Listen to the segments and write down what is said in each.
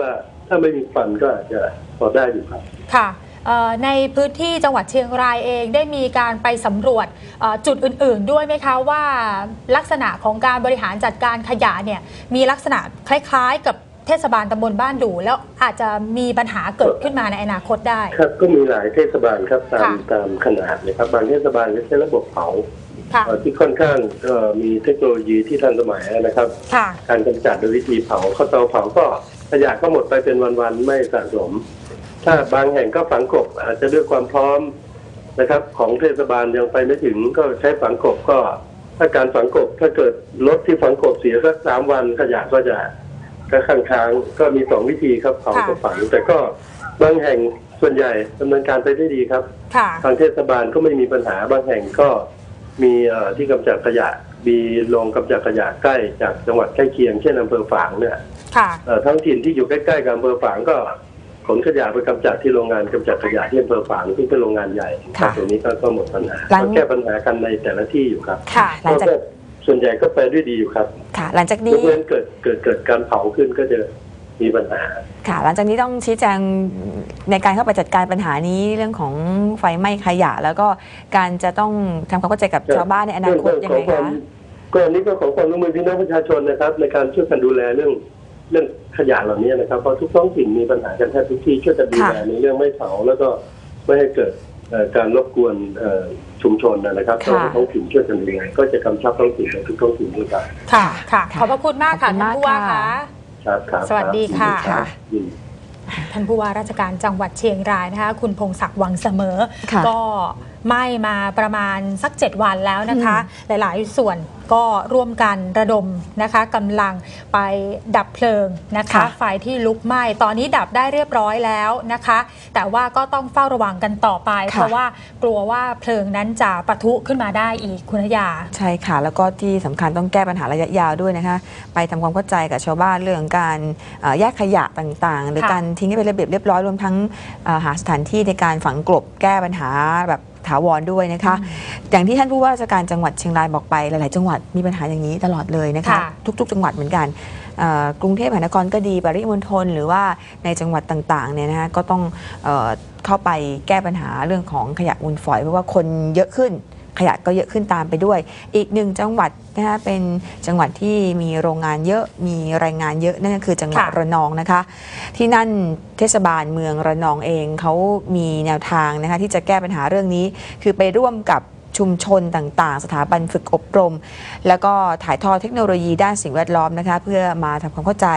ว่าถ้าไม่มีควันก็อาจจะพอได้อยู่ครับ ค่ะเอ่อในพื้นที่จังหวัดเชียงรายเองได้มีการไปสำรวจเอ่อจุดอื่น ๆ ด้วยไหมคะว่าลักษณะของการบริหารจัดการขยะเนี่ยมีลักษณะคล้ายๆ กับเทศบาลตำบลบ้านดูแล้วอาจจะมีปัญหาเกิดขึ้นมาในอนาคตได้ ครับก็มีหลายเทศบาลครับตามค่ะตามขนาดนะครับบางเทศบาลก็ใช้ระบบเผาค่ะเอ่อที่ค่อนข้างเอ่อมีเทคโนโลยีที่ทันสมัยนะครับค่ะการกำจัดโดยวิธีเผาเข้าเตาเผาก็ ขยะก็หมดไปเป็นวันๆไม่สะสม ถ้าบางแห่งก็ฝังกบอาจจะด้วยความพร้อมนะครับ ของเทศบาลยังไปไม่ถึงก็ใช้ฝังกบก็ ถ้าการฝังกบถ้าเกิดรถที่ฝังกบเสียสักสามวันขยะก็จะก็ข้างค้างก็มีสองวิธีครับเผาค่ะกับฝัง แต่ก็บางแห่งส่วนใหญ่ดำเนินการไปได้ดีครับค่ะทางเทศบาลก็ไม่มีปัญหาบางแห่งก็มีเอ่อที่กำจัดขยะมีโรงกำจัดขยะใกล้จากจังหวัดใกล้เคียงเช่นอำเภอฝางเนี่ยค่ะเอ่อ ท้องถิ่นที่อยู่ใกล้ๆกับอำเภอฝางก็ขนขยะไปกำจัดที่โรงงานกำจัดขยะที่อำเภอฝางซึ่งเป็นโรงงานใหญ่คค่ะรับตรงนี้ก็ก็หมดปัญหาหลังก็แก้ปัญหากันในแต่ละที่อยู่ครับค่ะหลังจากก็ส่วนใหญ่ก็ไปด้วยดีอยู่ครับ ค่ะ หลังจากยนี้กเว้นเกิดเกิดเกิดการเผาขึ้นก็จะมีปัญหา ค่ะ หลังจากนี้ต้องชี้แจงในการเข้าไปจัดการปัญหานี้เรื่องของไฟไหม้ขยะ แล้วก็การจะต้องทำความเข้าใจกับครับชาวบ้านในอนาคตยังไงขอวาคะมก็อันนี้ก็ขอความร่วมมือพี่น้องประชาชนนะครับ ในการช่วยกันดูแลเรื่อง เรื่องขยะเหล่านี้นะครับเพราะทุกท้องถิ่นมีปัญหากันแทบทุกที่ช่วยกันดูแลค่ะในเรื่องไม่เผาแล้วก็ไม่ให้เกิดเอ่อการรบกวนเอ่อชุมชนนะครับค่ะต้องให้ท้องถิ่นช่วยกันดูแลก็จะกำชับท้องถิ่นในทุกท้องถิ่นด้วยกันค่ะค่ะค่ะขอบพระคุณมากค่ะขอบคุณท่านผู้ว่ามาค่ะกค่ะครับครับสวัสดีค่ะรับยินดีท่านผู้ว่าราชการจังหวัดเชียงรายนะคะคุณพงศักดิ์วังเสมอค่ะก็ไหม้มาประมาณสัก 7 วันแล้วนะคะ หลายๆ ส่วนก็ร่วมกันระดมนะคะกำลังไปดับเพลิงนะคะค่ะไฟที่ลุกไหม้ตอนนี้ดับได้เรียบร้อยแล้วนะคะ แต่ว่าก็ต้องเฝ้าระวังกันต่อไป เพราะว่ากลัวว่าเพลิงนั้นจะปะทุขึ้นมาได้อีกคุณนยา ใช่ค่ะ แล้วก็ที่สำคัญต้องแก้ปัญหาระยะยาวด้วยนะคะ ไปทำความเข้าใจกับชาวบ้านเรื่องการเอ่อแยกขยะต่างๆ หรือค่ะการทิ้งให้เป็นระเบียบเรียบร้อยรวมทั้งเอ่อหาสถานที่ในการฝังกลบแก้ปัญหาแบบ ถาวรด้วยนะคะ อย่างที่ท่านผู้ว่าราชการจังหวัดเชียงรายบอกไปหลายๆ จังหวัดมีปัญหาอย่างนี้ตลอดเลยนะคะค่ะทุก ๆ จังหวัดเหมือนกันเอ่อกรุงเทพมหานครก็ดีปริมณฑลหรือว่าในจังหวัดต่างๆเนี่ยนะคะก็ต้องเอ่อเข้าไปแก้ปัญหาเรื่องของขยะมูลฝอยเพราะว่าคนเยอะขึ้น ขยะก็เยอะขึ้นตามไปด้วย อีกหนึ่งจังหวัดนะคะเป็นจังหวัดที่มีโรงงานเยอะมีแรงงานเยอะนั่นก็คือจังหวัดค่ะระนองนะคะ ที่นั่นเทศบาลเมืองระนองเองเขามีแนวทางนะคะที่จะแก้ปัญหาเรื่องนี้ คือไปร่วมกับ ชุมชนต่างๆ สถาบันฝึกอบรม แล้วก็ถ่ายทอดเทคโนโลยีด้านสิ่งแวดล้อมนะคะ เพื่อมาทำความเข้าใจ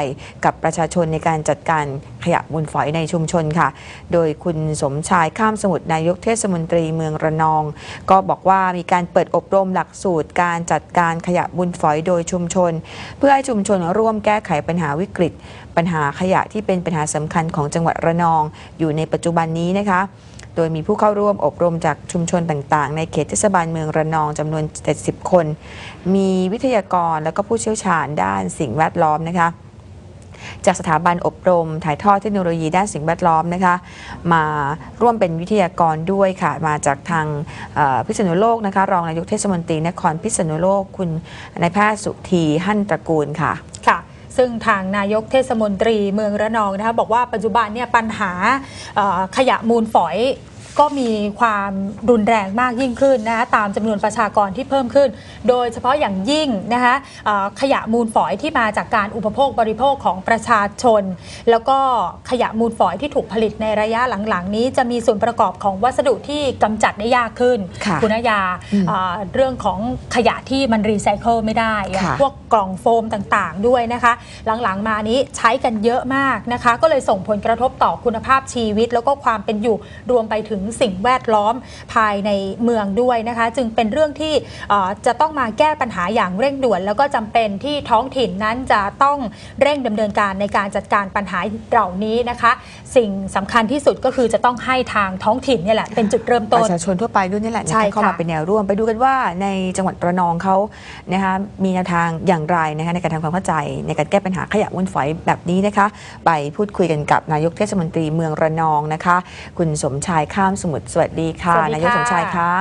กับประชาชนในการจัดการขยะมูลฝอยในชุมชนค่ะ โดยคุณสมชายข้ามสมุทรนายกเทศมนตรีเมืองระนอง ก็บอกว่ามีการเปิดอบรมหลักสูตร การจัดการขยะมูลฝอยโดยชุมชน เพื่อให้ชุมชนร่วมแก้ไขปัญหาวิกฤต ปัญหาขยะที่เป็นปัญหาสำคัญของจังหวัดระนอง อยู่ในปัจจุบันนี้นะคะ โดยมีผู้เข้าร่วมอบรมจากชุมชนต่างๆ ในเขตเทศบาลเมืองระนองจำนวน 70 คน มีวิทยากรและก็ผู้เชี่ยวชาญด้านสิ่งแวดล้อมนะคะจากสถาบันอบรม ถ่ายทอดเทคโนโลยีด้านสิ่งแวดล้อมนะคะ มาร่วมเป็นวิทยากรด้วยค่ะ มาจากทางพิษณุโลกนะคะ รองนายกเทศมนตรีนครพิษณุโลกคุณนายแพทย์สุธีหั่นตระกูลค่ะค่ะ ซึ่งทางนายกเทศมนตรีเมืองระนองนะคะบอกว่าปัจจุบันเนี่ยปัญหาขยะมูลฝอย ก็มีความรุนแรงมากยิ่งขึ้นนะคะตามจำนวนประชากรที่เพิ่มขึ้น โดยเฉพาะอย่างยิ่งนะคะเอ่อขยะมูลฝอยที่มาจากการอุปโภคบริโภคของประชาชน แล้วก็ขยะมูลฝอยที่ถูกผลิตในระยะหลังๆ นี้จะมีส่วนประกอบของวัสดุที่กำจัดได้ยากขึ้นค่ะณนยาอืมเอ่อเรื่องของขยะที่มันรีไซเคิลไม่ได้อย่างค่ะพวกกล่องโฟมต่างๆด้วยนะคะ หลังๆมานี้ใช้กันเยอะมากนะคะ ก็เลยส่งผลกระทบต่อคุณภาพชีวิต แล้วก็ความเป็นอยู่รวมไปถึงสิ่งแวดล้อมภายในเมืองด้วยนะคะ จึงเป็นเรื่องที่เอ่อจะต้องมาแก้ปัญหาอย่างเร่งด่วน แล้วก็จำเป็นที่ท้องถิ่นนั้นจะต้องเร่งดำเนินการในการจัดการปัญหาเหล่านี้นะคะ สิ่งสำคัญที่สุดก็คือจะต้องให้ทางท้องถิ่นเนี่ยแหละเป็นจุดเริ่มปต้นระชาชนทั่วไปด้วยนี่แหละใช่นะคะเข้ามาค่ะเป็นแนวร่วมไปดูกันว่าในจังหวัดระนองเขานะคะมีแนวทางอย่างไรนะคะในการทำความเข้าใจในการแก้ปัญหาขยะมูลฝอยแบบนี้นะคะ ไปพูดคุยกันกับนายกเทศมนตรีเมืองระนองนะคะ คุณสมชายข้ามสมุทรสวัสดีค่ะ สวัสดีค่ะ นายกสมชายคะ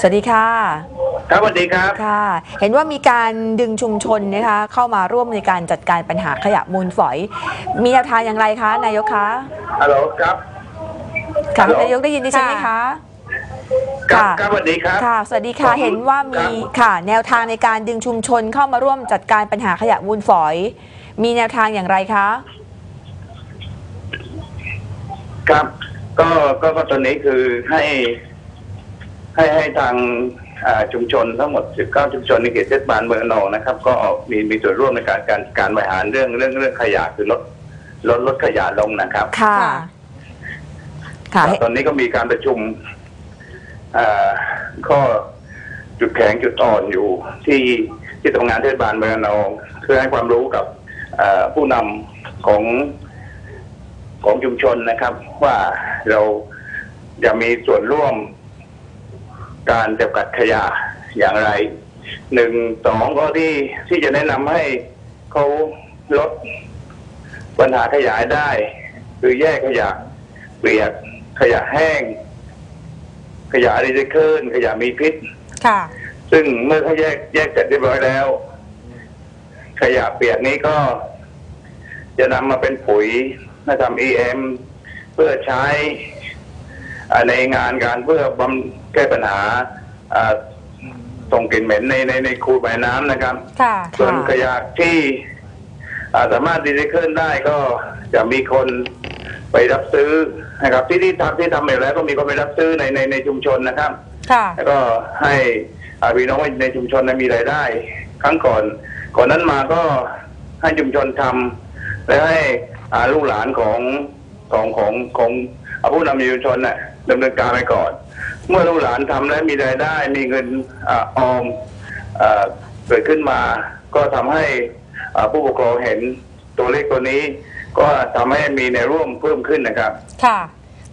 สวัสดีค่ะ ครับสวัสดีครับ ค่ะ เห็นว่ามีการดึงชุมชนนะคะเข้ามาร่วมในการจัดการปัญหาขยะมูลฝอย มีแนวทางอย่างไรคะ นายกคะฮัลโหลครับ ค่ะฮัลโหลนายกได้ยินดิฉันไหมคะ ครับ ค่ะ ครับสวัสดีครับ ค่ะ สวัสดีค่ะผมเห็นว่ามีครับค่ะ แนวทางในการดึงชุมชนเข้ามาร่วมจัดการปัญหาขยะมูลฝอย มีแนวทางอย่างไรคะ ครับก็ก็ก็ตอนนี้คือให้ ให้ให้ทางอ่าชุมชนทั้งหมด 19 ชุมชนในเขตเทศบาลเมืองระนองนะครับ ก็มีมีส่วนร่วมในการการการบริหารเรื่องเรื่องเรื่องขยะคือลดลดลดขยะลงนะครับค่ะ ค่ะตอนนี้ก็มีการประชุมอ่าข้อจุดแข็งจุดอ่อนอยู่ที่ที่ทำงานเทศบาลเมืองระนองเพื่อให้ความรู้กับอ่าผู้นำของ ของชุมชนนะครับ ว่าเราจะมีส่วนร่วมการจำกัดขยะอย่างไรหนึ่งสองก็ที่ที่จะแนะนำให้เขาลดปัญหาขยะให้ได้ คือแยกขยะเปียกขยะแห้ง ขยะรีไซเคิลขยะมีพิษค่ะ ซึ่งเมื่อเขาแยกแยกเสร็จเรียบร้อยแล้ว ขยะเปียกนี้ก็จะนำมาเป็นปุ๋ย มาทำเอ็มเพื่อใช้อ่าในงานการเพื่อบำแก้ปัญหาอ่าส่งกลิ่นเหม็นในในในคูใบน้ำนะครับค่ะส่วนค่ะขยะที่อ่าสามารถรีไซเคิลได้ก็จะมีคนไปรับซื้อนะครับ ที่ที่ทำที่ทำอยู่แล้วก็มีคนไปรับซื้อในในในชุมชนนะครับค่ะแล้วก็ให้อ่าพี่น้องในชุมชนนั้นมีรายได้ ครั้งก่อน ก่อนนั้นมาก็ให้ชุมชนทำและให้อ่า ลูกหลานของของของของอ่าผู้นำในชุมชนน่ะดำเนินการไปก่อน เมื่อลูกหลานทำและมีรายได้มีเงินอาออมอาเกิดขึ้นมา ก็ทำให้อ่าผู้ปกครองเห็นตัวเลขตัวนี้ ก็ทำให้มีแนวร่วมเพิ่มขึ้นนะครับ ค่ะ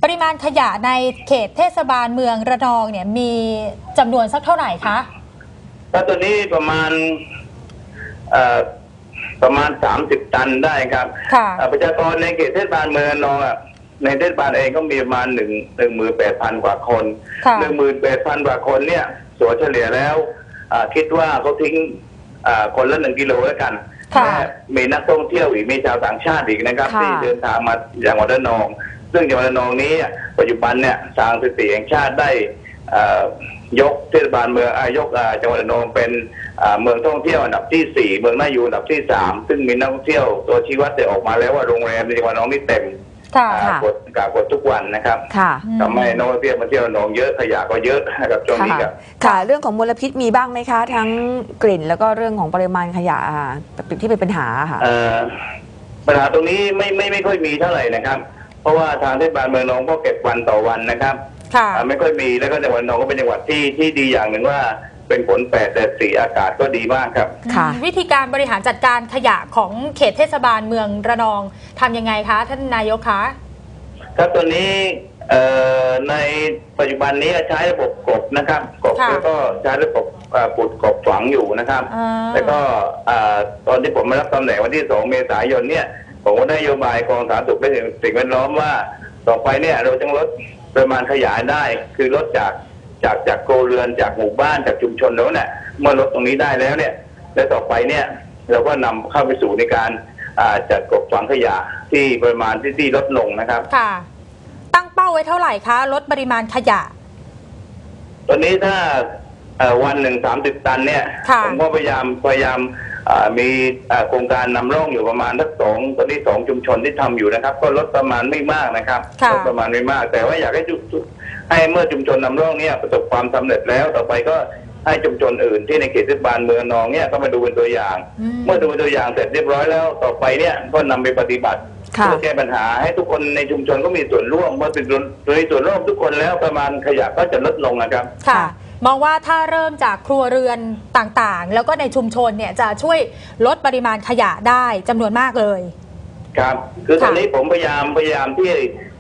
ปริมาณขยะในเขตเทศบาลเมืองระนองเนี่ยมีจำนวนสักเท่าไหร่คะถ้าตัวนี้ประมาณเอ่อ ประมาณสามสิบตันได้ครับค่ะอ่าประชากรในเขตเทศบาลเมืองระนองอะในเทศบาลเองก็มีประมาณหนึ่งหนึ่งหมื่นแปดพันกว่าคนค่ะ หนึ่งหมื่นแปดพันกว่าคนเนี่ยส่วนเฉลี่ยแล้วอ่าคิดว่าเขาทิ้งอ่าคนละหนึ่งกิโลแล้วกันค่ะและมีนักท่องเที่ยวอีกมีชาวต่างชาติอีกนะครับค่ะ ที่เดินทางมาจังหวัดระนอง ซึ่งจังหวัดระนองนี้ปัจจุบันเนี่ยทางสถิติแห่งชาติได้เอ่อยกเทศบาลเมืองอายกอ่าจังหวัดระนองเป็นอ่า เมืองท่องเที่ยวอันดับที่สี่เมืองน่าอยู่อันดับที่สามซึ่งมีนักท่องเที่ยวตัวชี้วัดได้ออกมาแล้วว่าโรงแรมในจังหวัดระนองนี่เต็มค่ะอ่าค่ะกดกากดทุกวันนะครับค่ะอืมทำให้นักท่องเที่ยวมาเที่ยวระนองเยอะขยะก็เยอะนะครับช่วงนี้ครับค่ะ เรื่องของมลพิษมีบ้างไหมคะ ทั้งกลิ่นแล้วก็เรื่องของปริมาณขยะอ่าที่เป็นปัญหาค่ะเอ่อปัญหาตรงนี้ไม่ไม่ไม่ค่อยมีเท่าไหร่นะครับ เพราะว่าทางเทศบาลเมืองนองก็เก็บวันต่อวันนะครับค่ะอ่าไม่ค่อยมีแล้วก็จังหวัดนองก็เป็นจังหวัดที่ที่ดีอย่างหนึ่งว่า เป็นฝนแปดแต่สีอากาศก็ดีมากครับ ค่ะ วิธีการบริหารจัดการขยะของเขตเทศบาลเมืองระนองทำยังไงคะ ท่านนายกคะ ครับตัวนี้เอ่อในปัจจุบันนี้ใช้ระบบกบนะครับกบค่ะ แล้วก็ใช้ระบบอ่าปุดกบฝังอยู่นะครับ อ่า แล้วก็อ่าตอนที่ผมมารับตำแหน่งวันที่ 2 เมษายนเนี่ย ผมก็ได้นโยบายกองสาธารณสุขและสิ่งแวดล้อมว่า ต่อไปเนี่ยเราจะลดปริมาณขยายได้ คือลดจาก จากจากโครัวเรือนจากหมู่บ้านจากชุมชนแล้วเนี่ยเมื่อลดตรงนี้ได้แล้วเนี่ย และต่อไปเนี่ยเราก็นำเข้าไปสู่ในการอ่าจัดกบฝังขยะที่ปริมาณที่ที่ลดลงนะครับค่ะตั้งเป้าไว้เท่าไหร่คะลดปริมาณขยะ ตอนนี้ถ้าเอ่อวันหนึ่งสามสิบตันเนี่ยค่ะผมก็พยายามพยายามอ่า มีอ่าโครงการนำร่องอยู่ประมาณทักสองตอนนี้สองชุมชนที่ทำอยู่นะครับ ก็ลดประมาณไม่มากนะครับค่ะลดประมาณไม่มาก แต่ว่าอยากให้จุให้เมื่อชุมชนนำร่องเนี่ยประสบความสำเร็จแล้วต่อไปก็ให้ชุมชนอื่นที่ในเขตเทศบาลเมืองนองเนี่ยก็มาดูเป็นตัวอย่างอืมเมื่อดูเป็นตัวอย่างเสร็จเรียบร้อยแล้วต่อไปเนี่ยก็นำไปปฏิบัติค่ะเพื่อแก้ปัญหาให้ทุกคนในชุมชนก็มีส่วนร่วมเมื่อเป็นมีส่วนร่วมทุกคนแล้วประมาณขยะก็จะลดลงนะครับค่ะค่ะ มองว่าถ้าเริ่มจากครัวเรือนต่างๆ แล้วก็ในชุมชนเนี่ยจะช่วยลดปริมาณขยะได้จำนวนมากเลย ครับ คือตค่ะอนนี้ผมพยายามพยายามที่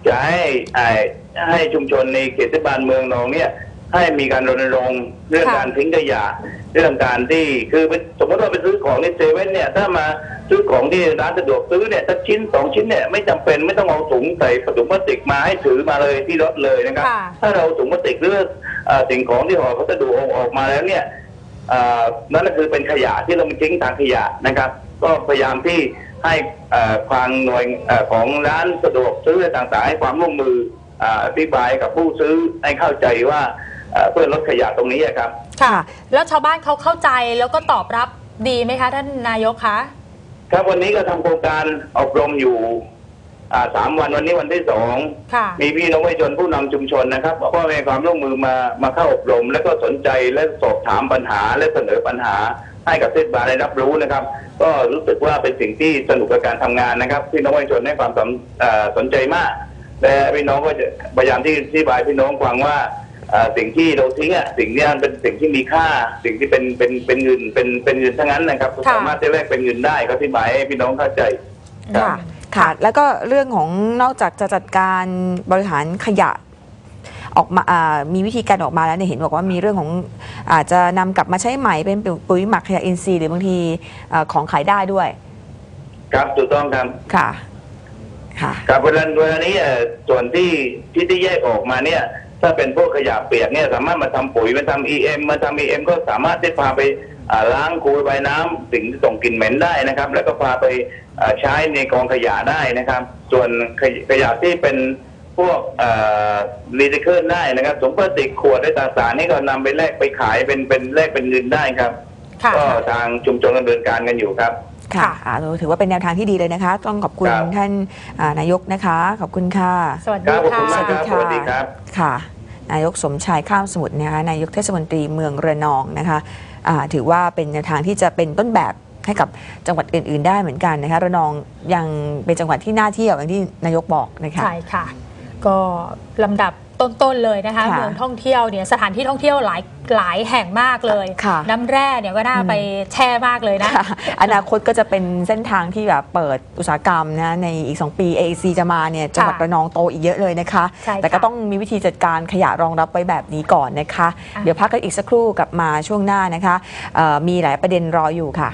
จะให้ไอ้ให้ชุมชนในเขตเทศบาลเมืองนองเนี่ย ให้มีการรณรงค์เรื่องค่ะการทิ้งขยะเรื่องการที่คือเป็นสมมติว่าไปซื้อของในเซเว่นเนี่ยถ้ามาซื้อของที่ร้านสะดวกซื้อเนี่ยสักชิ้นสองชิ้นเนี่ยไม่จำเป็นไม่ต้องเอาถุงใส่ถุงพลาสติกมาให้ถือมาเลยที่รถเลยนะครับค่ะถ้าเราถุงพลาสติกหรือเอ่อสิ่งของที่ห่อพัสดุออกมาแล้วเนี่ยเอ่อนั่นก็คือเป็นขยะที่เราไปทิ้งทางขยะนะครับ ก็พยายามที่ให้เอ่อทางหน่วยเอ่อของร้านสะดวกซื้อต่างๆให้ความร่วมมือเอ่ออธิบายกับผู้ซื้อให้เข้าใจว่า เอ่อเพื่อลดขยะตรงนี้อะครับ ค่ะ แล้วชาวบ้านเขาเข้าใจแล้วก็ตอบรับดีไหมคะ ท่านนายกคะ ครับวันนี้ก็ทำโครงการอบรมอยู่อ่าสามวันวันนี้วันที่สองค่ะ มีพี่น้องประชาชนผู้นำชุมชนนะครับก็มีความร่วมมือมามาเข้าอบรม และก็สนใจและสอบถามปัญหาและเสนอปัญหาให้กับเทศบาลได้รับรู้นะครับ ก็รู้สึกว่าเป็นสิ่งที่สนุกกับการทำงานนะครับ พี่น้องประชาชนให้ความสนเอ่อสนใจมาก และพี่น้องก็จะพยายามที่ที่บายพี่น้องฟังว่าเอ่อ สิ่งที่เราทิ้งอะสิ่งเนี้ยมันเป็นสิ่งที่มีค่า สิ่งที่เป็นเป็นเป็นเงินเป็นเป็นเงินทั้งนั้นนะครับค่ะสามารถจะแลกเป็นเงินได้ก็อธิบายให้พี่น้องเข้าใจครับค่ะค่ะ แล้วก็เรื่องของนอกจากจะจัดการบริหารขยะออกมาอ่ามีวิธีการออกมาแล้วเนี่ยเห็นบอกว่ามีเรื่องของอาจจะนำกลับมาใช้ใหม่เป็นปุ๋ยหมักขยะอินทรีย์หรือบางทีเอ่อของขายได้ด้วย ครับถูกต้องครับค่ะ ค่ะครับเวลาเวลานี้เอ่อส่วนที่ที่ที่แยกออกมาเนี่ย ถ้าเป็นพวกขยะเปียกเนี่ยสามารถมาทำปุ๋ยมาทำเอ็มมาทำเอ็มก็สามารถที่พาไปอ่าล้างคูระบายน้ำสิ่งที่ส่งกลิ่นเหม็นได้นะครับ แล้วก็พาไปอ่าใช้ในกองขยะได้นะครับ ส่วนขยขยะที่เป็นพวกรีไซเคิลได้นะครับถุงพลาสติกขวดได้ต่างๆนี่ก็นำไปแลกไปขายเป็นเป็นแลกเป็นเงินได้ครับค่ะก็ทางชุมชนดำเนินการกันอยู่ครับ ค่ะค่ะอ่าถือว่าเป็นแนวทางที่ดีเลยนะคะ ต้องขอบคุณครับ ท่านอ่านายกนะคะ ขอบคุณค่ะ สวัสคดีรับขอบคุณค่ะมากครับสวัสดีครับ ค่ะ นายกสมชายข้ามสมุทรนะคะนายกเทศมนตรีเมืองระนองนะคะอ่าถือว่าเป็นแนวทางที่จะเป็นต้นแบบให้กับจังหวัดอื่น ๆ ได้เหมือนกันนะคะระนองยังเป็นจังหวัดที่น่าเที่ยวอย่างที่นายกบอกนะคะ ใช่ค่ะ ก็ลำดับ ต้นๆเลยนะคะ ค่ะเมืองท่องเที่ยวเนี่ยสถานที่ท่องเที่ยวหลายหลายแห่งมากเลย ค่ะ น้ำแร่เนี่ยก็น่าไปแช่มากเลยนะ ค่ะอนาคตก็จะเป็นเส้นทางที่แบบเปิดอุตสาหกรรมนะในอีก 2 ปี AEC จะมาเนี่ยจังหวัดระนองโตอีกเยอะเลยนะคะ ใช่ค่ะแต่ก็ต้องมีวิธีจัดการขยะรองรับไว้แบบนี้ก่อนนะคะ อะ เดี๋ยวพักกันอีกสักครู่กลับมาช่วงหน้านะคะเอ่อมีหลายประเด็นรออยู่ค่ะ